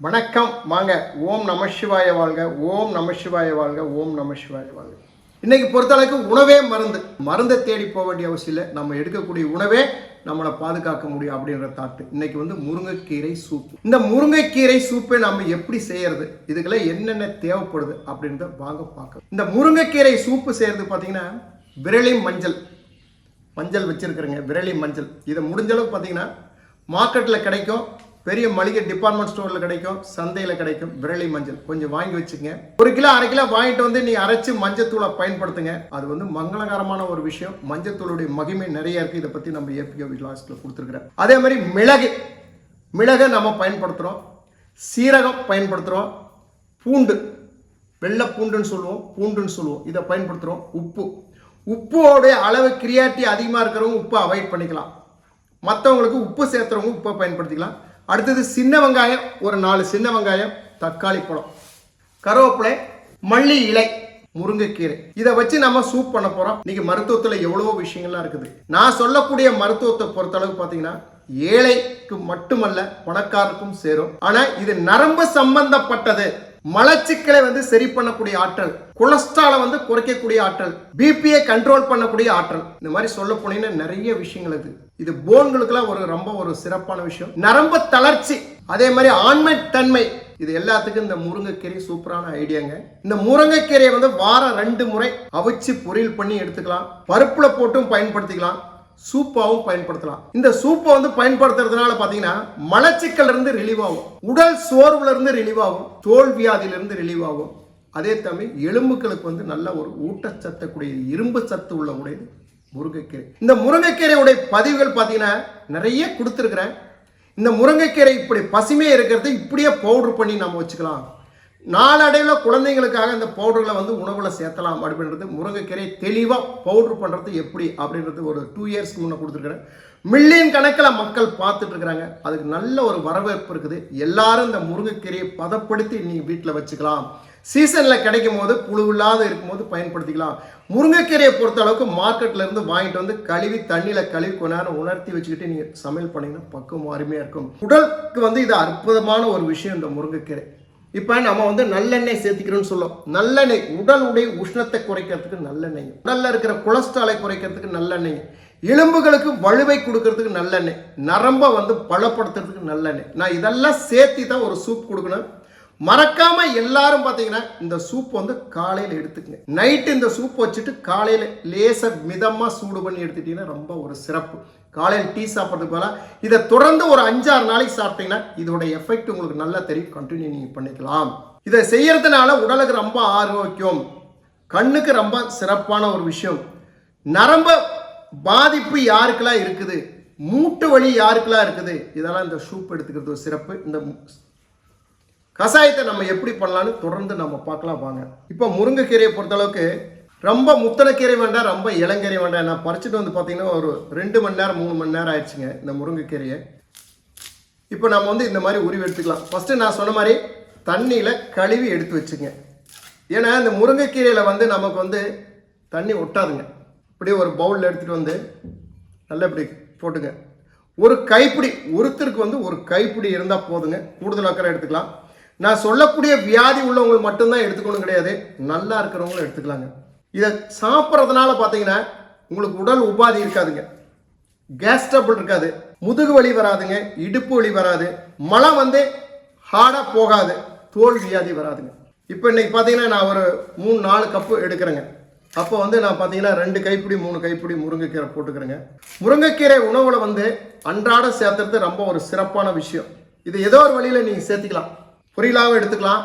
வணக்கம் வாங்க. ஓம் நம சிவாய வாழ்க. ஓம் நம சிவாய வாழ்க. ஓம் நம சிவாய வாழ்க. இன்னைக்கு பொறுத்தளவுக்கு உணவே மருந்து. மருந்தை தேடி போக வேண்டிய அவசியம் இல்லை. நம்ம எடுக்கக்கூடிய உணவே நம்மளை பாதுகாக்க முடியும் அப்படின்ற தாட்டு இன்னைக்கு வந்து முருங்கைக்கீரை சூப் இந்த முருங்கைக்கீரை சூப்பை நம்ம எப்படி செய்யறது? இதுக்கெல்லாம் என்னென்ன தேவைப்படுது அப்படின்றத வாங்க பார்க்கலாம். இந்த முருங்கைக்கீரை சூப்பு செய்யறது பார்த்தீங்கன்னா விரலி மஞ்சள். மஞ்சள் வச்சிருக்கிறேங்க. விரலி மஞ்சள். இதை முடிஞ்சளவுக்கு பார்த்தீங்கன்னா மார்க்கெட்டில் கிடைக்கும். பெரிய மளிகை டிபார்ட்மெண்ட் ஸ்டோரில் கிடைக்கும் சந்தையில் கிடைக்கும் விரலி மஞ்சள். கொஞ்சம் வாங்கி வச்சுக்கங்க. ஒரு கிலோ அரை கிலோ வாங்கிட்டு வந்து நீ அரைச்சு மஞ்சத்தூளை பயன்படுத்துங்க. அது வந்து மங்களகரமான ஒரு விஷயம். மஞ்சத்தூளுடைய மகிமை நிறைய இருக்கு. இதை பற்றி நம்ம ஏபிஓ லாஸ்ட்டில் கொடுத்துருக்குறேன் அதே மாதிரி மிளகு. மிளகை நம்ம பயன்படுத்துகிறோம் சீரகம் பயன்படுத்துகிறோம் பூண்டு. வெள்ளை பூண்டுன்னு சொல்லுவோம். பூண்டுன்னு சொல்லுவோம். இதை பயன்படுத்துகிறோம் உப்பு. உப்போடைய அளவு கிரியாட்டி அதிகமாக இருக்கிறவங்க உப்பை அவாய்ட் பண்ணிக்கலாம். மற்றவங்களுக்கு உப்பு சேர்த்துறவங்க உப்பை பயன்படுத்திக்கலாம். அடுத்தது சின்ன வெங்காயம் ஒரு நாலு சின்ன வெங்காயம் தக்காளி பழம். கருவேப்பிலை மல்லி இலை முருங்கைக்கீரை. இதை வச்சு நம்ம சூப் பண்ண போகிறோம் இன்னைக்கு மருத்துவத்தில் எவ்வளவோ விஷயங்கள்லாம் இருக்குது. நான் சொல்லக்கூடிய மருத்துவத்தை பொறுத்தளவுக்கு பார்த்தீங்கன்னா ஏழைக்கு மட்டுமல்ல பணக்காரருக்கும் சேரும். ஆனால் இது நரம்பு சம்பந்தப்பட்டது. மலச்சிக்கலை வந்து சரி பண்ணக்கூடிய ஆற்றல் கொலஸ்ட்ராலை வந்து குறைக்கக்கூடிய ஆற்றல் பிபியை கண்ட்ரோல் பண்ணக்கூடிய ஆற்றல். இந்த மாதிரி சொல்ல போனீங்கன்னா நிறைய விஷயங்கள் அது. இது போன்களுக்கெல்லாம் ஒரு ரொம்ப ஒரு சிறப்பான விஷயம். நரம்பு தளர்ச்சி அதே மாதிரி ஆண்மை தன்மை இது எல்லாத்துக்கும் இந்த முருங்கைக்கீரை சூப்பரான ஐடியாங்க. இந்த முருங்கைக்கீரையை வந்து வாரம் ரெண்டு முறை அவிச்சு பொரியல் பண்ணி எடுத்துக்கலாம். பருப்புல போட்டும் பயன்படுத்திக்கலாம். சூப்பாவும் பயன்படுத்தலாம். இந்த சூப்பை வந்து பயன்படுத்துறதுனால பார்த்தீங்கன்னா மலச்சிக்கல் இருந்து ரிலீவ் ஆகும். உடல் சோர்வுல இருந்து ரிலீவ் ஆகும். தோல் வியாதியிலிருந்து ரிலீவ் ஆகும். அதே தமிழ் எலும்புகளுக்கு வந்து நல்ல ஒரு ஊட்டச்சத்து கூடியது இரும்பு சத்து உள்ள உடையது முருங்கைக்கீரை. இந்த முருங்கைக்கீரையுடைய பதிவுகள் பார்த்தீங்கன்னா நிறைய கொடுத்துருக்குறேன். இந்த முருங்கைக்கீரை இப்படி பசுமையாக இருக்கிறது இப்படியே பவுடர் பண்ணி நம்ம வச்சுக்கலாம். நாளடைவில் குழந்தைங்களுக்காக இந்த பவுடர்களை வந்து உணவில் சேர்த்தலாம் அப்படின்றது முருங்கைக்கீரை தெளிவாக பவுடர் பண்ணுறது எப்படி அப்படின்றது ஒரு டூ இயர்ஸ்க்கு முன்னே கொடுத்துருக்குறேன். மில்லியன் கணக்கில் மக்கள் பார்த்துட்டு இருக்கிறாங்க அதுக்கு நல்ல ஒரு வரவேற்பு இருக்குது. எல்லாரும் இந்த முருங்கைக்கீரையை பதப்படுத்தி நீங்கள் வீட்டில் வச்சுக்கலாம். சீசனில் கிடைக்கும் போது புழு இல்லாத இருக்கும்போது பயன்படுத்திக்கலாம். முருங்கைக்கீரையை பொறுத்த அளவுக்கு மார்க்கெட்லேருந்து வாங்கிட்டு வந்து கழுவி தண்ணியில் கழுவி கொஞ்ச நேரம் உணர்த்தி வச்சுக்கிட்டு நீங்கள் சமையல் பண்ணிங்கன்னா பக்குவம் அருமையாக இருக்கும். உடலுக்கு வந்து இது அற்புதமான ஒரு விஷயம் இந்த முருங்கைக்கீரை. இப்போ நம்ம வந்து நல்லெண்ணெய் சேர்த்துக்கிறோம்னு சொல்லுவோம் நல்லெண்ணெய் உடலுடைய உஷ்ணத்தை குறைக்கிறதுக்கு நல்லெண்ணெய். உடலில் இருக்கிற கொலஸ்ட்ராலை குறைக்கிறதுக்கு நல்லெண்ணெய். எலும்புகளுக்கு வலுவை கொடுக்கறதுக்கு நல்லெண்ணெய். நரம்பை வந்து பலப்படுத்துறதுக்கு நல்லெண்ணெய். நான் இதெல்லாம் சேர்த்து தான் ஒரு சூப் கொடுக்கணும். மறக்காம எல்லாரும் பார்த்தீங்கன்னா இந்த சூப் வந்து காலையில் எடுத்துக்கங்க. நைட்டு இந்த சூப் வச்சுட்டு காலையில் லேசாக மிதமாக சூடு பண்ணி எடுத்துட்டீங்கன்னா ரொம்ப ஒரு சிறப்பு. காலையில் டீ சாப்பிட்றதுக்கு போல இதை தொடர்ந்து ஒரு அஞ்சாறு நாளைக்கு சாப்பிட்டீங்கன்னா இதோட எஃபெக்ட் உங்களுக்கு நல்லா தெரியும். கண்டினியூ நீங்கள் பண்ணிக்கலாம். இதை செய்யறதுனால உடலுக்கு ரொம்ப ஆரோக்கியம். கண்ணுக்கு ரொம்ப சிறப்பான ஒரு விஷயம். நரம்ப பாதிப்பு யாருக்கெல்லாம் இருக்குது? மூட்டு வலி யாருக்கெல்லாம் இருக்குது? இதெல்லாம் இந்த சூப் எடுத்துக்கிறது ஒரு சிறப்பு. இந்த கஷாயத்தை நம்ம எப்படி பண்ணலான்னு தொடர்ந்து நம்ம பார்க்கலாம் வாங்க. இப்போ முருங்கைக்கீரையை பொறுத்தளவுக்கு ரொம்ப முத்தனைக்கீரை வேண்டாம் ரொம்ப இளங்கீரை வேண்டாம். நான் பறிச்சுட்டு வந்து பார்த்தீங்கன்னா ஒரு ரெண்டு மணி நேரம் மூணு மணி நேரம் ஆயிடுச்சுங்க இந்த முருங்கைக்கீரையை. இப்போ நம்ம வந்து இந்த மாதிரி உருவி எடுத்துக்கலாம். ஃபஸ்ட்டு நான் சொன்ன மாதிரி தண்ணியில் கழுவி எடுத்து வச்சுங்க. ஏன்னா இந்த முருங்கைக்கீரையில் வந்து நமக்கு வந்து தண்ணி ஒட்டாதுங்க. இப்படியே ஒரு பவுலில் எடுத்துகிட்டு வந்து நல்லா இப்படி போட்டுங்க. ஒரு கைப்பிடி ஒருத்தருக்கு வந்து ஒரு கைப்பிடி இருந்தால் போதுங்க. கூடுதல் அக்கறை எடுத்துக்கலாம். நான் சொல்லக்கூடிய வியாதி உள்ளவங்க மட்டும்தான் எடுத்துக்கணும் கிடையாது. நல்லா இருக்கிறவங்களும் எடுத்துக்கலாங்க. இதை சாப்பிட்றதுனால பார்த்தீங்கன்னா உங்களுக்கு உடல் உபாதி இருக்காதுங்க. கேஸ் ட்ரபிள் இருக்காது. முதுகு வலி வராதுங்க இடுப்பு வலி வராது. மழை வந்து ஹார்டாக போகாது. தோல் வியாதி வராதுங்க. இப்போ இன்னைக்கு பார்த்தீங்கன்னா நான் ஒரு மூணு நாலு கப்பு எடுக்கிறேங்க. அப்போ வந்து நான் பார்த்தீங்கன்னா ரெண்டு கைப்பிடி மூணு கைப்பிடி முருங்கைக்கீரை போட்டுக்கிறேங்க. முருங்கைக்கீரை உணவில் வந்து அன்றாட சேர்த்துறது ரொம்ப ஒரு சிறப்பான விஷயம். இது ஏதோ ஒரு வழியில் நீங்கள் சேர்த்துக்கலாம். பொரியலாகவும் எடுத்துக்கலாம்.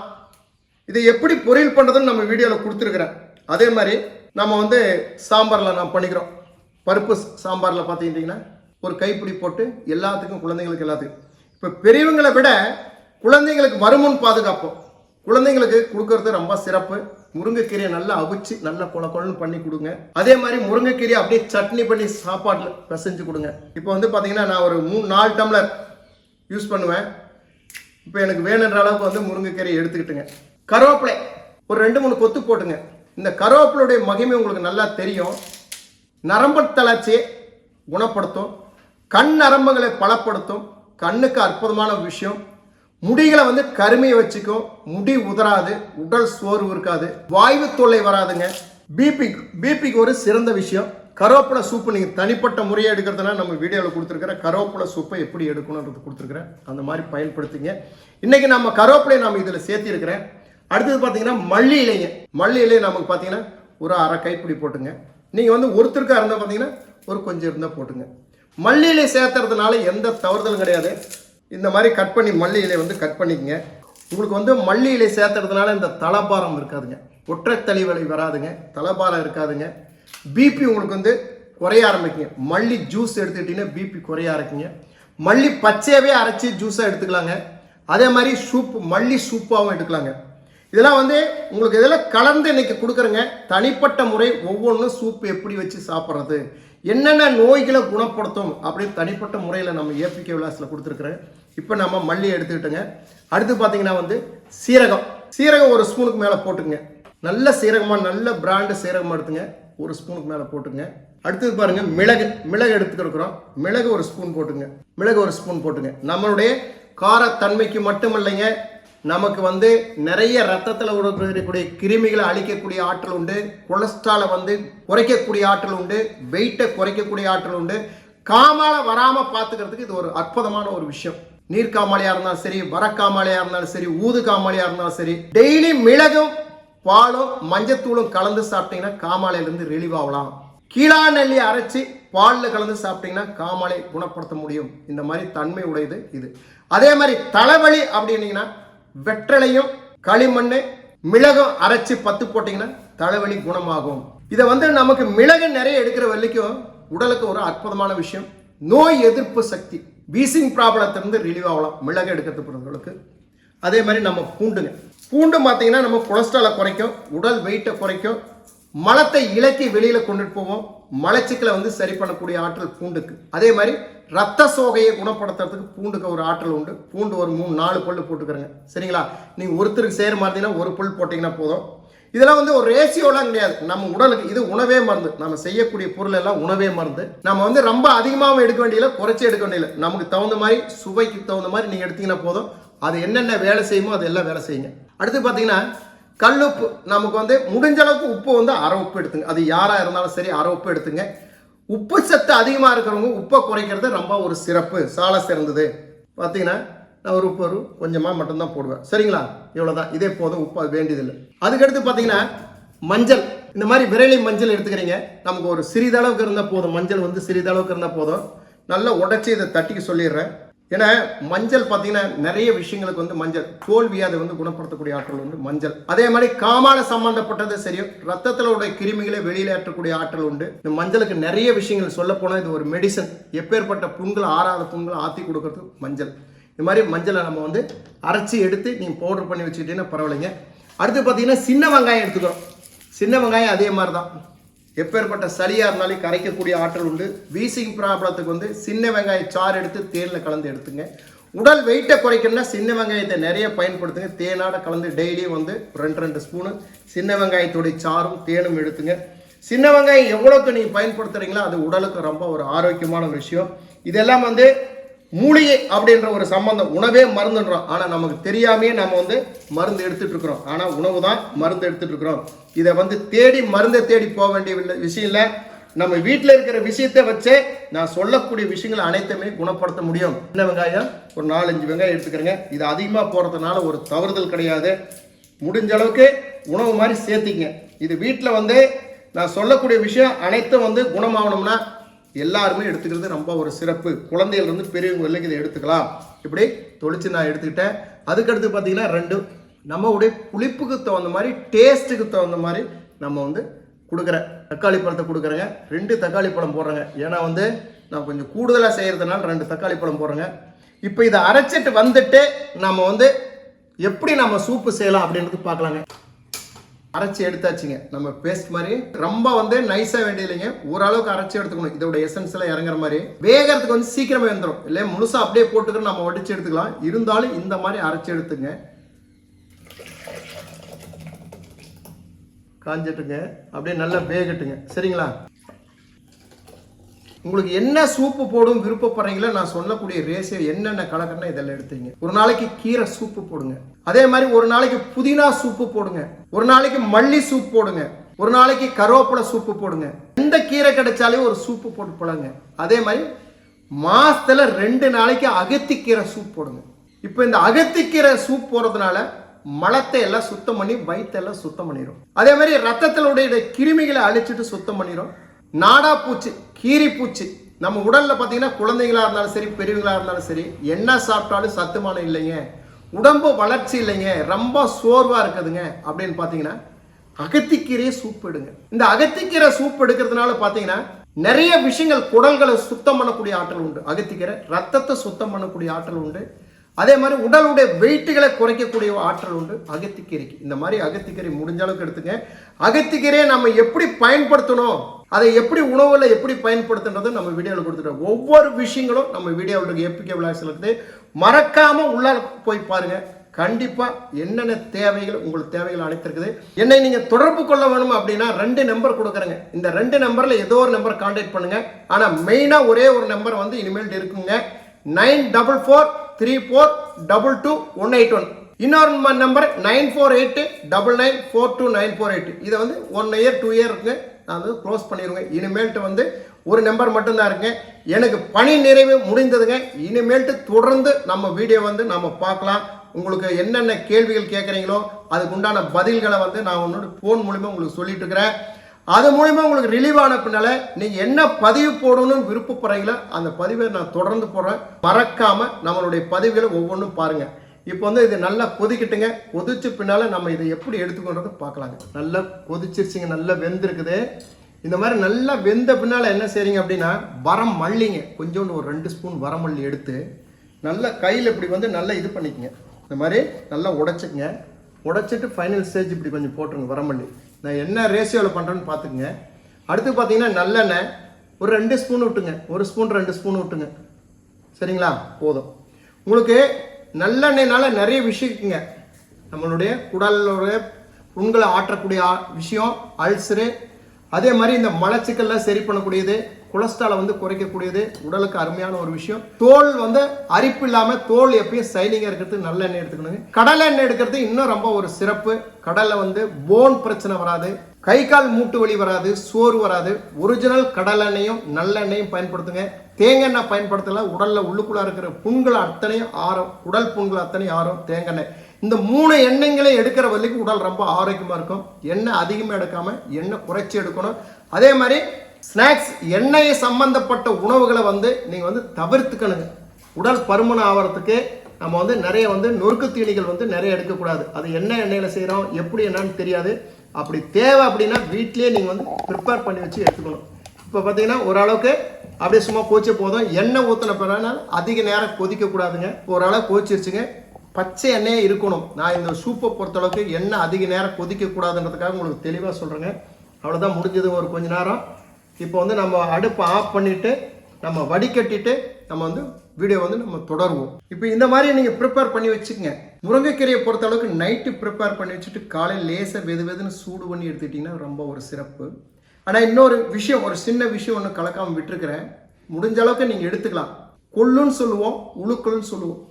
இதை எப்படி பொரியல் பண்ணுறதுன்னு நம்ம வீடியோவில் கொடுத்துருக்குறேன். அதே மாதிரி நம்ம வந்து சாம்பாரில் நான் பண்ணிக்கிறோம். பருப்பு சாம்பாரில் பார்த்துக்கிட்டிங்கன்னா ஒரு கைப்பிடி போட்டு எல்லாத்துக்கும் குழந்தைங்களுக்கு எல்லாத்துக்கும். இப்போ பெரியவங்களை விட குழந்தைங்களுக்கு வருமுன் பாதுகாப்போம். குழந்தைங்களுக்கு கொடுக்கறது ரொம்ப சிறப்பு. முருங்கைக்கீரையை நல்லா அவிச்சு நல்லா கொல கொலன்னு பண்ணி கொடுங்க. அதே மாதிரி முருங்கைக்கீரையை அப்படியே சட்னி பண்ணி சாப்பாட்டில் பிசைஞ்சு கொடுங்க. இப்போ வந்து பார்த்தீங்கன்னா நான் ஒரு மூணு நாலு டம்ளர் யூஸ் பண்ணுவேன். இப்போ எனக்கு வேணுன்ற அளவுக்கு வந்து முருங்கைக்கீரை எடுத்துக்கிட்டுங்க. கருவேப்பிலை ஒரு ரெண்டு மூணு கொத்து போட்டுங்க. இந்த கருவேப்பிலுடைய மகிமை உங்களுக்கு நல்லா தெரியும். நரம்பு தளர்ச்சியை குணப்படுத்தும். கண் நரம்புகளை பலப்படுத்தும். கண்ணுக்கு அற்புதமான விஷயம். முடிகளை வந்து கருமையை வச்சுக்கும். முடி உதறாது உடல் சோர்வு இருக்காது. வாய்வு தொல்லை வராதுங்க. பிபி பிபிக்கு ஒரு சிறந்த விஷயம். கருவேப்பிலை சூப்பு நீங்கள் தனிப்பட்ட முறையை எடுக்கிறதுனா நம்ம வீடியோவில் கொடுத்துருக்குறேன் கருவேப்பிலை சூப்பை எப்படி எடுக்கணுன்றது கொடுத்துருக்குறேன். அந்த மாதிரி பயன்படுத்திங்க. இன்றைக்கி நம்ம கருவேப்பிலையை நம்ம இதில் சேர்த்திருக்கிறேன். அடுத்தது பார்த்தீங்கன்னா மல்லி இலைங்க. மல்லி இலையை நமக்கு பார்த்தீங்கன்னா ஒரு அரை கைப்பிடி போட்டுங்க. நீங்கள் வந்து ஒருத்தருக்காக இருந்தால் பார்த்தீங்கன்னா ஒரு கொஞ்சம் இருந்தால் போட்டுங்க. மல்லி இலை சேர்த்துறதுனால எந்த தவறுதலும் கிடையாது. இந்த மாதிரி கட் பண்ணி மல்லி இலையை வந்து கட் பண்ணிக்கங்க. உங்களுக்கு வந்து மல்லி இலை சேர்த்துறதுனால இந்த தலபாரம் இருக்காதுங்க. ஒற்றை தலைவலி வராதுங்க. தலபாரம் இருக்காதுங்க. பிபி உங்களுக்கு வந்து குறைய ஆரம்பிக்குங்க. மல்லி ஜூஸ் எடுத்துக்கிட்டீங்கன்னா பிபி குறைய ஆரம்பிக்குங்க. மல்லி பச்சையாகவே அரைச்சி ஜூஸாக எடுத்துக்கலாங்க. அதே மாதிரி சூப் மல்லி சூப்பாகவும் எடுக்கலாங்க. இதெல்லாம் வந்து உங்களுக்கு இதெல்லாம் கலந்து இன்னைக்கு கொடுக்குறேங்க. தனிப்பட்ட முறை ஒவ்வொன்றும் சூப் எப்படி வச்சு சாப்பிட்றது என்னென்ன நோய்களை குணப்படுத்தும் அப்படின்னு தனிப்பட்ட முறையில் நம்ம ஏபிகே விலாஸில் கொடுத்துருக்குறேன். இப்போ நம்ம மல்லி எடுத்துக்கிட்டோங்க. அடுத்து பார்த்தீங்கன்னா வந்து சீரகம். சீரகம் ஒரு ஸ்பூனுக்கு மேலே போட்டுங்க நல்ல சீரகமாக நல்ல பிராண்டு சீரகமாக எடுத்துங்க. ஒரு ஸ்பூனுக்கு மேலே போட்டுங்க. அடுத்தது பாருங்கள் மிளகு மிளகு எடுத்துக்கிறோம் மிளகு ஒரு ஸ்பூன் போட்டுங்க. மிளகு ஒரு ஸ்பூன் போட்டுங்க. நம்மளுடைய காரத்தன்மைக்கு மட்டும் இல்லைங்க நமக்கு வந்து நிறைய ரத்தத்தில் இருக்கக்கூடிய கிருமிகளை அழிக்கக்கூடிய ஆற்றல் உண்டு கொலஸ்ட்ராலை வந்து குறைக்கக்கூடிய ஆற்றல் உண்டு வெயிட்டை குறைக்கக்கூடிய ஆற்றல் உண்டு. காமால வராமல் பார்த்துக்கிறதுக்கு இது ஒரு அற்புதமான ஒரு விஷயம். நீர்க்காமாலையாக இருந்தாலும் சரி வரக்காமாலையா இருந்தாலும் சரி ஊது காமாலையா இருந்தாலும் சரி டெய்லி மிளகும் பாலும் மஞ்சத்தூளும் கலந்து சாப்பிட்டீங்கன்னா காமாலையிலிருந்து ரிலீவ் ஆகலாம். கீழாநெல்லி அரைச்சி பாலில் கலந்து சாப்பிட்டீங்கன்னா காமாலை குணப்படுத்த முடியும். இந்த மாதிரி தன்மை உடையது இது. அதே மாதிரி தலைவலி அப்படின்னீங்கன்னா வெற்றலையும் களிமண் மிளகும் அரைச்சி பத்து போட்டிங்கன்னா தலைவலி குணமாகும். இதை வந்து நமக்கு மிளகு நிறைய எடுக்கிற வரைக்கும் உடலுக்கு ஒரு அற்புதமான விஷயம். நோய் எதிர்ப்பு சக்தி வீசிங் ப்ராப்ளத்திலிருந்து ரிலீவ் ஆகலாம். மிளகு எடுக்கிறது பொறுத்தவர்களுக்கு அதே மாதிரி நம்ம பூண்டுங்க. பூண்டு பார்த்தீங்கன்னா நம்ம கொலஸ்ட்ராலை குறைக்கும் உடல் வெயிட்டை குறைக்கும். மலத்தை இலக்கி வெளியில் கொண்டுட்டு போவோம். மலச்சிக்கலை வந்து சரி பண்ணக்கூடிய ஆற்றல் பூண்டுக்கு. அதே மாதிரி ரத்த சோகையை குணப்படுத்துறதுக்கு பூண்டுக்கு ஒரு ஆற்றல் உண்டு. பூண்டு ஒரு மூணு நாலு பல்லு போட்டுக்கிறேங்க. சரிங்களா? நீங்கள் ஒருத்தருக்கு சேர மாதிரினா ஒரு புல் போட்டிங்கன்னா போதும். இதெல்லாம் வந்து ஒரு ரேசியோலாம் கிடையாது. நம்ம உடலுக்கு இது உணவே மருந்து. நம்ம செய்யக்கூடிய பொருள் எல்லாம் உணவே மருந்து. நம்ம வந்து ரொம்ப அதிகமாகவும் எடுக்க வேண்டியதில்லை குறைச்சி எடுக்க வேண்டியதில்லை. நமக்கு தகுந்த மாதிரி சுவைக்கு தகுந்த மாதிரி நீங்கள் எடுத்தீங்கன்னா போதும். அது என்னென்ன வேலை செய்யுமோ அது எல்லாம் வேலை செய்யுங்க. அடுத்து பார்த்தீங்கன்னா கல்லுப்பு நமக்கு வந்து முடிஞ்ச அளவுக்கு உப்பு வந்து அரை உப்பு எடுத்துங்க. அது யாராக இருந்தாலும் சரி அரை உப்பு எடுத்துங்க. உப்பு சத்து அதிகமாக இருக்கிறவங்க உப்பை குறைக்கிறது ரொம்ப ஒரு சிறப்பு. சால சிறந்தது. பார்த்தீங்கன்னா நான் ஒரு உப்பு ஒரு கொஞ்சமாக மட்டும்தான் போடுவேன். சரிங்களா? இவ்வளோதான் இதே போதும். உப்பு அது வேண்டியதில்லை. அதுக்கடுத்து பார்த்தீங்கன்னா மஞ்சள். இந்த மாதிரி விரலி மஞ்சள் எடுத்துக்கிறீங்க. நமக்கு ஒரு சிறிதளவுக்கு இருந்தால் போதும். மஞ்சள் வந்து சிறிதளவுக்கு இருந்தால் போதும். நல்லா உடச்சி இதை தட்டிக்க சொல்லிடுறேன். ஏன்னா மஞ்சள் பார்த்தீங்கன்னா நிறைய விஷயங்களுக்கு வந்து மஞ்சள் தோல்வி அதை வந்து குணப்படுத்தக்கூடிய ஆற்றல் வந்து மஞ்சள். அதே மாதிரி காமால சம்பந்தப்பட்டது சரியும் ரத்தத்தில் உடைய கிருமிகளை வெளியிலேற்றக்கூடிய ஆற்றல் உண்டு. இந்த மஞ்சளுக்கு நிறைய விஷயங்கள் சொல்ல போனால் இது ஒரு மெடிசன் எப்பேற்பட்ட புண்கள் ஆறாத புண்களை ஆற்றி கொடுக்கறது மஞ்சள். இந்த மாதிரி மஞ்சளை நம்ம வந்து அரைச்சி எடுத்து நீங்கள் பவுடர் பண்ணி வச்சுக்கிட்டீங்கன்னா பரவாயில்லைங்க. அடுத்து பார்த்தீங்கன்னா சின்ன வெங்காயம் எடுத்துக்கிறோம். சின்ன வெங்காயம் அதே மாதிரி தான் எப்பேற்பட்ட சளியாக இருந்தாலும் கரைக்கக்கூடிய ஆற்றல் உண்டு. வீசிங் ப்ராப்ளத்துக்கு வந்து சின்ன வெங்காய சாறு எடுத்து தேனில் கலந்து எடுத்துங்க. உடல் வெயிட்டை குறைக்கணும்னா சின்ன வெங்காயத்தை நிறைய பயன்படுத்துங்க. தேனோட கலந்து டெய்லியும் வந்து ரெண்டு ரெண்டு ஸ்பூனு சின்ன வெங்காயத்துடைய சாறும் தேனும் எடுத்துங்க. சின்ன வெங்காயம் எவ்வளோக்கு நீங்கள் பயன்படுத்துகிறீங்களோ அது உடலுக்கு ரொம்ப ஒரு ஆரோக்கியமான ஒரு விஷயம். இதெல்லாம் வந்து மூலிகை அப்படின்ற ஒரு சம்பந்தம் உணவே மருந்துன்றோம். ஆனால் நமக்கு தெரியாமையே நம்ம வந்து மருந்து எடுத்துட்டு இருக்கிறோம். ஆனால் உணவு தான் மருந்து எடுத்துட்டு இருக்கிறோம். இதை வந்து தேடி மருந்தை தேடி போக வேண்டிய விஷயம் இல்லை. நம்ம வீட்டில் இருக்கிற விஷயத்தை வச்சே நான் சொல்லக்கூடிய விஷயங்களை அனைத்துமே குணப்படுத்த முடியும். என்ன வெங்காயம் ஒரு நாலஞ்சு வெங்காயம் எடுத்துக்கிறேங்க. இது அதிகமாக போகிறதுனால ஒரு தவறுதல் கிடையாது. முடிஞ்ச அளவுக்கு உணவு மாதிரி சேர்த்திங்க இது வீட்டில் வந்து நான் சொல்லக்கூடிய விஷயம் அனைத்தும் வந்து குணமாகணும்னா எல்லாருமே எடுத்துக்கிறது ரொம்ப ஒரு சிறப்பு. குழந்தைகள்லேருந்து பெரியவங்க வரைக்கும் இதை எடுத்துக்கலாம். இப்படி தொளிச்சு நான் எடுத்துக்கிட்டேன். அதுக்கடுத்து பார்த்தீங்கன்னா ரெண்டு நம்மளுடைய புளிப்புக்கு தகுந்த மாதிரி டேஸ்ட்டுக்கு தகுந்த மாதிரி நம்ம வந்து கொடுக்குற தக்காளி பழத்தை கொடுக்குறேங்க. ரெண்டு தக்காளி பழம் போடுறேங்க. ஏன்னா வந்து நான் கொஞ்சம் கூடுதலாக செய்கிறதுனால ரெண்டு தக்காளி பழம் போடுறேங்க. இப்போ இதை அரைச்சிட்டு வந்துட்டு நம்ம வந்து எப்படி நம்ம சூப்பு செய்யலாம் அப்படின்றது பார்க்கலாங்க. அரைச்சி எடுத்தாச்சுங்க. நம்ம பேஸ்ட் மாதிரி. ரொம்ப வந்து நைஸாக வேண்டியதில்லைங்க. ஓரளவுக்கு அரைச்சி எடுத்துக்கணும். இதோட எசன்ஸ் எல்லாம் இறங்குற மாதிரி. வேகறதுக்கு வந்து சீக்கிரமே வந்துடும் இல்லை முழுசா அப்படியே போட்டுக்கிற நம்ம வடிச்சு எடுத்துக்கலாம். இருந்தாலும் இந்த மாதிரி அரைச்சி எடுத்துங்க. காஞ்சிட்டுங்க. அப்படியே நல்லா வேகட்டுங்க. சரிங்களா? உங்களுக்கு என்ன சூப்பு போடும் விருப்பப்படுறீங்களோ நான் சொல்லக்கூடிய ரேசியோ என்னென்ன கலக்கணும் இதெல்லாம் எடுத்தீங்க ஒரு நாளைக்கு கீரை சூப்பு போடுங்க. அதே மாதிரி ஒரு நாளைக்கு புதினா சூப்பு போடுங்க. ஒரு நாளைக்கு மல்லி சூப் போடுங்க. ஒரு நாளைக்கு கருவேப்பிலை சூப்பு போடுங்க. எந்த கீரை கிடைச்சாலே ஒரு சூப்பு போட்டு போடுங்க அதே மாதிரி மாசத்துல ரெண்டு நாளைக்கு அகத்திக்கீரை சூப் போடுங்க. இப்போ இந்த அகத்திக்கீரை சூப் போடுறதுனால மலத்தை எல்லாம் சுத்தம் பண்ணி வயிற்றெல்லாம் சுத்தம் பண்ணிடும் அதே மாதிரி ரத்தத்தில் உடைய கிருமிகளை அழிச்சிட்டு சுத்தம் பண்ணிடும் நாடா பூச்சி கீரி பூச்சி நம்ம உடலில் பார்த்தீங்கன்னா குழந்தைங்களா இருந்தாலும் சரி பெரியவங்களா இருந்தாலும் சரி என்ன சாப்பிட்டாலும் சத்துமானம் இல்லைங்க. உடம்பு வளர்ச்சி இல்லைங்க. ரொம்ப சோர்வா இருக்குதுங்க. அப்படின்னு பார்த்தீங்கன்னா அகத்திக்கீரையை சூப் எடுங்க. இந்த அகத்திக்கீரை சூப் எடுக்கிறதுனால பார்த்தீங்கன்னா நிறைய விஷயங்கள் குடல்களை சுத்தம் பண்ணக்கூடிய ஆற்றல் உண்டு. அகத்திக்கீரை ரத்தத்தை சுத்தம் பண்ணக்கூடிய ஆற்றல் உண்டு. அதே மாதிரி உடலுடைய வெயிட்டுகளை குறைக்கக்கூடிய ஆற்றல் உண்டு. அகத்திக்கீரைக்கு இந்த மாதிரி அகத்திக்கீரை முடிஞ்ச அளவுக்கு எடுத்துங்க. அகத்திக்கீரையை நம்ம எப்படி பயன்படுத்தணும்? அதை எப்படி உணவில் எப்படி பயன்படுத்துன்றதும் நம்ம வீடியோவில் கொடுத்துட்டோம். ஒவ்வொரு விஷயங்களும் நம்ம வீடியோவில் எப்பிகே விளையாட்டு இருக்குது. மறக்காமல் உள்ள போய் பாருங்க. கண்டிப்பாக என்னென்ன தேவைகள் உங்களுக்கு தேவைகள் அனைத்திருக்குது. என்னை நீங்கள் தொடர்பு கொள்ள வேணும் அப்படின்னா ரெண்டு நம்பர் கொடுக்குறேங்க. இந்த ரெண்டு நம்பரில் ஏதோ ஒரு நம்பர் கான்டாக்ட் பண்ணுங்கள் ஆனால் மெயினாக ஒரே ஒரு நம்பர் வந்து இனிமேல் இருக்குங்க. Nine double four three four double two one eight one இன்னொரு number nine four eight double nine four two nine four eight இதை வந்து ஒன் இயர் டூ இயருக்கு நான் வந்து க்ளோஸ் பண்ணிடுவேங்க இனிமேல்ட்டு வந்து ஒரு நம்பர் மட்டும்தான் இருக்குங்க. எனக்கு பணி நிறைவு முடிந்ததுங்க. இனிமேல்ட்டு தொடர்ந்து நம்ம வீடியோ வந்து நம்ம பார்க்கலாம். உங்களுக்கு என்னென்ன கேள்விகள் கேட்குறீங்களோ அதுக்கு உண்டான பதில்களை வந்து நான் உன்னோட ஃபோன் மூலிமா உங்களுக்கு சொல்லிட்டு இருக்கிறேன். அது மூலிமா உங்களுக்கு ரிலீவ் ஆன நீங்கள் என்ன பதிவு போடணும்னு விருப்பப்படுறீங்களோ அந்த பதிவை நான் தொடர்ந்து போடுறேன். மறக்காமல் நம்மளுடைய பதிவுகளை ஒவ்வொன்றும் பாருங்கள் இப்போ வந்து இது நல்லா கொதிக்கிட்டுங்க. கொதிச்ச பின்னால் நம்ம இதை எப்படி எடுத்துக்கொண்டது பார்க்கலாங்க. நல்லா கொதிச்சிருச்சுங்க. நல்லா வெந்திருக்குது. இந்த மாதிரி நல்லா வெந்த பின்னால என்ன செய்றீங்க அப்படின்னா வரம் மல்லிங்க. கொஞ்சோண்டு ஒரு ரெண்டு ஸ்பூன் வரமல்லி எடுத்து நல்லா கையில் இப்படி வந்து நல்லா இது பண்ணிக்கங்க. இந்த மாதிரி நல்லா உடைச்சிக்கங்க. உடைச்சிட்டு ஃபைனல் ஸ்டேஜ் இப்படி கொஞ்சம் போட்டுருங்க வரமல்லி நான் என்ன ரேஷியோவில் பண்ணுறேன்னு பார்த்துக்குங்க. அடுத்து பார்த்தீங்கன்னா நல்லெண்ணெய் ஒரு ரெண்டு ஸ்பூன் விட்டுங்க. ஒரு ஸ்பூன் ரெண்டு ஸ்பூன் விட்டுங்க. சரிங்களா? போதும். உங்களுக்கு நல்லெண்ணெய்னால நிறைய விஷயம் இருக்குங்க. நம்மளுடைய குடலுடைய புண்களை ஆற்றக்கூடிய விஷயம் அல்சரு அதே மாதிரி இந்த மலச்சிக்கல்லாம் சரி பண்ணக்கூடியது கொலஸ்ட்ராலை வந்து குறைக்கக்கூடியது. உடலுக்கு அருமையான ஒரு விஷயம். தோல் வந்து அரிப்பு இல்லாம தோல் எப்பயும் சைனிங்காக இருக்கிறது நல்ல எண்ணெய் எடுத்துக்கணுங்க. கடலை எண்ணெய் எடுக்கிறது இன்னும் ரொம்ப ஒரு சிறப்பு. கடலை வந்து போன் பிரச்சனை வராது. கை கால் மூட்டு வலி வராது சோறு வராது. ஒரிஜினல் கடலெண்ணெயும் நல்லெண்ணெயும் பயன்படுத்துங்க. தேங்காய் எண்ணெய் பயன்படுத்தல உடல்ல உள்ளுக்குள்ள இருக்கிற புண்கள் அத்தனையும் ஆறும். உடல் புண்கள் அத்தனையும் ஆறும் தேங்காய் எண்ணெய். இந்த மூணு எண்ணெய்களை எடுக்கிற வரைக்கும் உடல் ரொம்ப ஆரோக்கியமா இருக்கும். எண்ணெய் அதிகமாக எடுக்காம எண்ணெய் குறைச்சி எடுக்கணும். அதே மாதிரி ஸ்நாக்ஸ் எண்ணெய் சம்பந்தப்பட்ட உணவுகளை வந்து நீங்கள் வந்து தவிர்த்துக்கணுங்க. உடல் பருமன் ஆகிறதுக்கு நம்ம வந்து நிறைய வந்து நொறுக்கு தீனிகள் வந்து நிறைய எடுக்கக்கூடாது. அது என்ன எண்ணெயில் செய்கிறோம் எப்படி என்னன்னு தெரியாது. அப்படி தேவை அப்படின்னா வீட்லேயே நீங்கள் வந்து ப்ரிப்பேர் பண்ணி வச்சு எடுத்துக்கணும். இப்போ பார்த்தீங்கன்னா ஓரளவுக்கு அப்படியே சும்மா கோச்சே போதும். எண்ணெய் ஊற்றின பிறகு அதிக நேரம் கொதிக்கக்கூடாதுங்க. ஓரளவு கோச்சிருச்சுங்க பச்சை எண்ணெயே இருக்கணும். நான் இந்த சூப்பை பொறுத்தளவுக்கு எண்ணெய் அதிக நேரம் கொதிக்கக்கூடாதுன்றதுக்காக உங்களுக்கு தெளிவாக சொல்கிறேங்க அவ்வளோதான் முடிஞ்சது ஒரு கொஞ்ச நேரம். இப்போ வந்து நம்ம அடுப்பை ஆஃப் பண்ணிவிட்டு நம்ம வடிகட்டிட்டு நம்ம வந்து வீடியோ வந்து நம்ம தொடருவோம். இப்போ இந்த மாதிரி நீங்கள் ப்ரிப்பேர் பண்ணி வச்சுக்கோங்க. முருங்கைக்கீரையை பொறுத்த அளவுக்கு நைட்டு ப்ரிப்பேர் பண்ணி வச்சுட்டு காலையில் லேசாக வெது வெதுன்னு சூடு பண்ணி எடுத்துக்கிட்டிங்கன்னா ரொம்ப ஒரு சிறப்பு. ஆனால் இன்னொரு விஷயம் ஒரு சின்ன விஷயம் ஒன்று கலக்காமல் விட்டுருக்கிறேன். முடிஞ்ச அளவுக்கு நீங்கள் எடுத்துக்கலாம். கொள்ளுன்னு சொல்லுவோம் உழுக்கல்னு சொல்லுவோம்.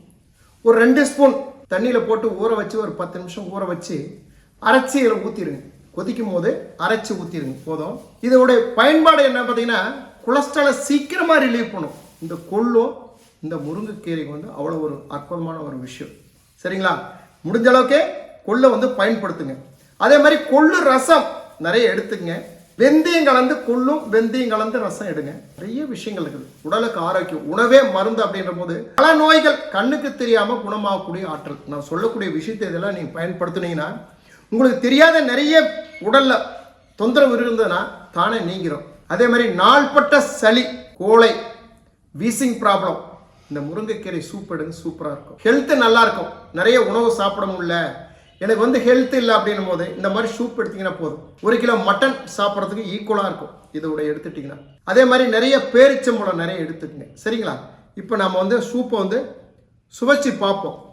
ஒரு ரெண்டு ஸ்பூன் தண்ணியில் போட்டு ஊற வச்சு ஒரு பத்து நிமிஷம் ஊற வச்சு அரைச்சி இதில் ஊற்றிடுங்க கொதிக்கும் போது அரைச்சி ஊற்றிடுங்க போதும். இதோடைய பயன்பாடு என்ன பார்த்தீங்கன்னா கொலஸ்ட்ராலை சீக்கிரமாக ரிலீவ் பண்ணும் இந்த கொள்ளும் இந்த முருங்கைக்கீரைக்கு வந்து அவ்வளோ ஒரு அற்புதமான ஒரு விஷயம். சரிங்களா? முடிஞ்ச அளவுக்கு கொள்ளை வந்து பயன்படுத்துங்க. அதே மாதிரி கொள்ளு ரசம் நிறைய எடுத்துங்க வெந்தயம் கலந்து கொள்ளும் வெந்தயம் கலந்து ரசம் எடுங்க. நிறைய விஷயங்கள் இருக்குது. உடலுக்கு ஆரோக்கியம் உணவே மருந்து அப்படின்ற போது பல நோய்கள் கண்ணுக்கு தெரியாமல் குணமாகக்கூடிய ஆற்றல். நான் சொல்லக்கூடிய விஷயத்தை இதெல்லாம் நீங்கள் பயன்படுத்துனீங்கன்னா உங்களுக்கு தெரியாத நிறைய உடல்ல தொந்தரவு இருந்ததுன்னா தானே நீங்கிரும் அதே மாதிரி நாள்பட்ட சளி கோலை வீசிங் ப்ராப்ளம் இந்த முருங்கைக்கீரை சூப் எடுங்க சூப்பராக இருக்கும். ஹெல்த்து நல்லா இருக்கும். நிறைய உணவு சாப்பிட முடியல. எனக்கு வந்து ஹெல்த் இல்லை அப்படின்னும் போது இந்த மாதிரி சூப் எடுத்தீங்கன்னா போதும். ஒரு கிலோ மட்டன் சாப்பிட்றதுக்கு ஈக்குவலாக இருக்கும். இதோட எடுத்துட்டிங்கன்னா. அதே மாதிரி நிறைய பேரிச்சம்பழம் நிறைய எடுத்துக்கங்க. சரிங்களா? இப்போ நம்ம வந்து சூப்பை வந்து சுவைச்சு பார்ப்போம்.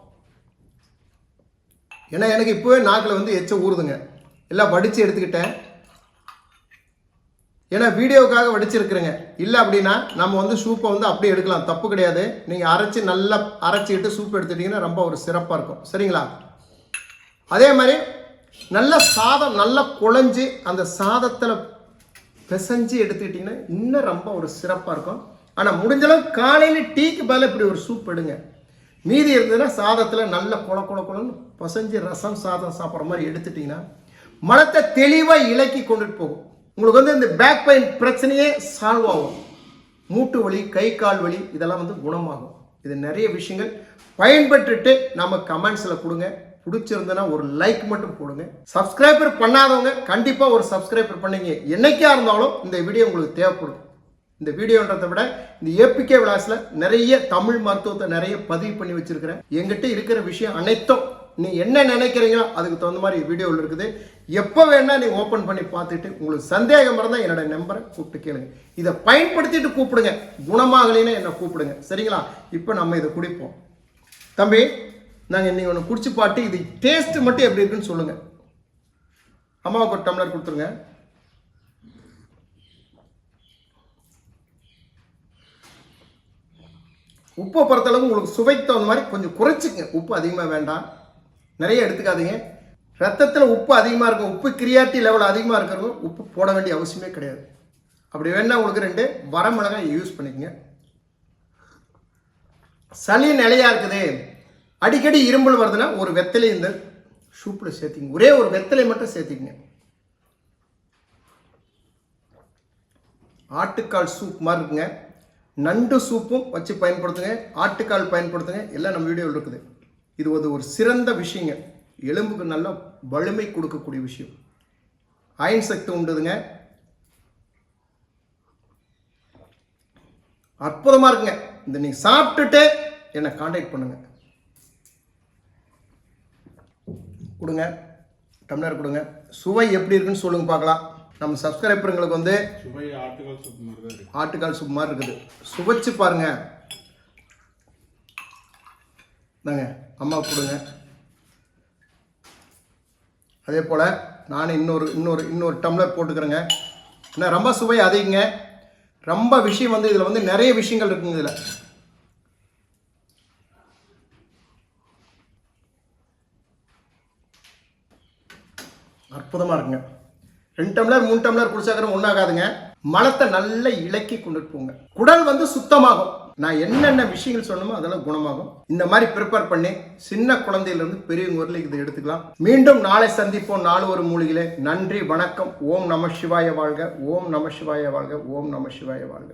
ஏன்னா எனக்கு இப்போவே நாக்கில் வந்து எச்ச ஊறுதுங்க. எல்லாம் வடித்து எடுத்துக்கிட்டேன். ஏன்னா வீடியோவுக்காக வடிச்சிருக்கிறேங்க. இல்லை அப்படின்னா நம்ம வந்து சூப்பை வந்து அப்படியே எடுக்கலாம். தப்பு கிடையாது. நீங்கள் அரைச்சி நல்லா அரைச்சிக்கிட்டு சூப் எடுத்துட்டீங்கன்னா ரொம்ப ஒரு சிறப்பாக இருக்கும். சரிங்களா? அதே மாதிரி நல்ல சாதம் நல்லா குழஞ்சி அந்த சாதத்தில் பிசைஞ்சு எடுத்துக்கிட்டிங்கன்னா இன்னும் ரொம்ப ஒரு சிறப்பாக இருக்கும். ஆனால் முடிஞ்சளவு காலையில் டீக்கு பதில் இப்படி ஒரு சூப் எடுங்க. மீதி இருந்ததுன்னா சாதத்தில் நல்ல குள குள குளன்னு பசஞ்சு ரசம் சாதம் சாப்பிட்ற மாதிரி எடுத்துட்டிங்கன்னா மனத்தை தெளிவாக இலக்கி கொண்டுட்டு போகும். உங்களுக்கு வந்து இந்த பேக் பெயின் பிரச்சனையே சால்வ் ஆகும். மூட்டு வலி கை கால் வலி இதெல்லாம் வந்து குணமாகும். இது நிறைய விஷயங்கள். பயன்பட்டுட்டு நம்ம கமெண்ட்ஸில் கொடுங்க. பிடிச்சிருந்தனா ஒரு லைக் மட்டும் போடுங்க. சப்ஸ்கிரைபர் பண்ணாதவங்க கண்டிப்பாக ஒரு சப்ஸ்கிரைபர் பண்ணீங்க. என்றைக்கா இருந்தாலும் இந்த வீடியோ உங்களுக்கு தேவைப்படும். இந்த வீடியோன்றதை விட இந்த ஏபிகே விலாஸில் நிறைய தமிழ் மருத்துவத்தை நிறைய பதிவு பண்ணி வச்சிருக்கிறேன். எங்கிட்ட இருக்கிற விஷயம் அனைத்தும் நீ என்ன நினைக்கிறீங்களோ அதுக்கு தகுந்த மாதிரி வீடியோவில் இருக்குது. எப்போ வேணால் நீ ஓப்பன் பண்ணி பார்த்துட்டு உங்களுக்கு சந்தேகம் இருந்தால் என்னோட நம்பரை கூப்பிட்டு கேளுங்க. இதை பயன்படுத்திட்டு கூப்பிடுங்க. குணமாகலைன்னா என்னை கூப்பிடுங்க. சரிங்களா? இப்போ நம்ம இதை குடிப்போம். தம்பி நாங்கள் இன்னைக்கு ஒன்று குடிச்சு பாட்டு இது டேஸ்ட் மட்டும் எப்படி இருக்குன்னு சொல்லுங்கள் அம்மாவுக்கு ஒரு டம்ளர் கொடுத்துருங்க. உப்பை பொறுத்தளவு உங்களுக்கு சுவைக்கு தகுந்த மாதிரி கொஞ்சம் குறைச்சிக்கங்க. உப்பு அதிகமாக வேண்டாம். நிறைய எடுத்துக்காதீங்க. ரத்தத்தில் உப்பு அதிகமாக இருக்கும். உப்பு கிரியாட்டி லெவல் அதிகமாக இருக்கிறவங்க உப்பு போட வேண்டிய அவசியமே கிடையாது. அப்படி வேணால் உங்களுக்கு ரெண்டு வரமிளகாய் யூஸ் பண்ணிக்கங்க. சளி நிலையா இருக்குது. அடிக்கடி இரும்பல் வருதுன்னா ஒரு வெத்தலை இந்த சூப்பில் சேர்த்திங்க ஒரே ஒரு வெத்தலை மட்டும் சேர்த்திக்கங்க. ஆட்டுக்கால் சூப் மாதிரி இருக்குங்க. நண்டு சூப்பும் வச்சு பயன்படுத்துங்க ஆட்டுக்கால் பயன்படுத்துங்க எல்லாம் நம்ம வீடியோவில் இருக்குது. இது வந்து ஒரு சிறந்த விஷயங்க. எலும்புக்கு நல்ல வலிமை கொடுக்கக்கூடிய விஷயம். அயன் சக்தி உண்டுதுங்க. அற்புதமாக இருக்குங்க. இந்த நீங்கள் சாப்பிட்டுட்டு என்னை காண்டாக்ட் பண்ணுங்க. கொடுங்க. டம்ளர் கொடுங்க. சுவை எப்படி இருக்குன்னு சொல்லுங்க பார்க்கலாம். நம்ம சப்ஸ்கிரைபருங்களுக்கு வந்து ஆட்டுக்கால் சூப் மாதிரி இருக்குது. சுவைச்சு பாருங்க. இந்தாங்க அம்மா கொடுங்க. அதே போல் நானும் இன்னொரு இன்னொரு இன்னொரு டம்ளர் போட்டுக்கிறேங்க. ஏன்னா ரொம்ப சுவை அதிகங்க. ரொம்ப விஷயம் வந்து இதில் வந்து நிறைய விஷயங்கள் இருக்குங்க இதில். அற்புதமாக இருக்குங்க. ரெண்டு டம்ளர் மூணு டம்ளர் குடிச்சாக்கிற ஒன்றாகாதுங்க மலத்தை நல்லா இலக்கி கொண்டுட்டு போங்க. குடல் வந்து சுத்தமாகும். நான் என்னென்ன விஷயங்கள் சொன்னமோ அதெல்லாம் குணமாகும். இந்த மாதிரி ப்ரிப்பேர் பண்ணி சின்ன குழந்தையிலிருந்து பெரியவங்க வரலையும் இதை எடுத்துக்கலாம். மீண்டும் நாளை சந்திப்போம் நாலு ஒரு மூலிகளே நன்றி வணக்கம். ஓம் நம சிவாய வாழ்க. ஓம் நம சிவாய வாழ்க. ஓம் நம சிவாய வாழ்க.